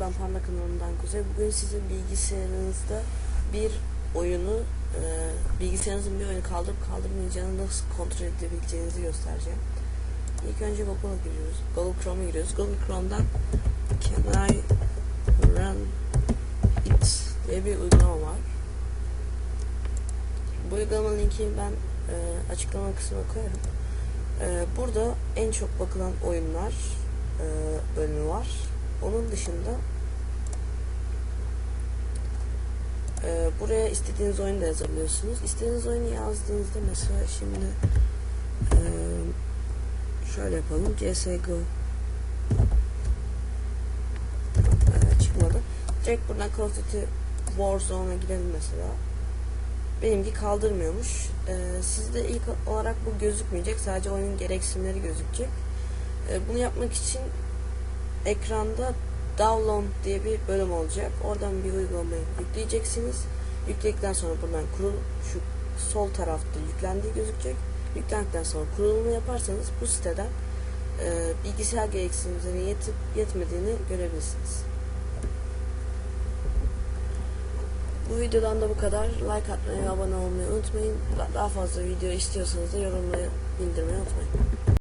ben Panda kanalından Kuzey. Bugün size bilgisayarınızda bir oyunu, e, bilgisayarınızın bir oyunu kaldırıp kaldırmayacağını nasıl kontrol edebileceğinizi göstereceğim. İlk önce Google'a giriyoruz. Google Chrome'a giriyoruz. Google Chrome'dan Can I Run It diye bir uygulama var. Bu uygulamanın linkini ben e, açıklama kısmına koyarım. E, burada en çok bakılan oyunlar e, bölümü var. Onun dışında e, buraya istediğiniz oyunu da yazabiliyorsunuz. İstediğiniz oyunu yazdığınızda mesela şimdi e, şöyle yapalım. CSGO e, çıkmadı. Direkt buradan Call of Duty Warzone'a girelim mesela. Benimki kaldırmıyormuş. E, sizde ilk olarak bu gözükmeyecek. Sadece oyunun gereksinimleri gözükecek. E, bunu yapmak için ekranda download diye bir bölüm olacak. Oradan bir uygulamayı yükleyeceksiniz. Yükledikten sonra buradan kurul şu sol tarafta yüklendiği gözükecek. Yüklendikten sonra kurulumu yaparsanız bu siteden e, bilgisayar gereksinimlerine yetip yetmediğini görebilirsiniz. Bu videodan da bu kadar. Like atmayı abone olmayı unutmayın. Daha fazla video istiyorsanız da yorumlayı bildirmeyi unutmayın.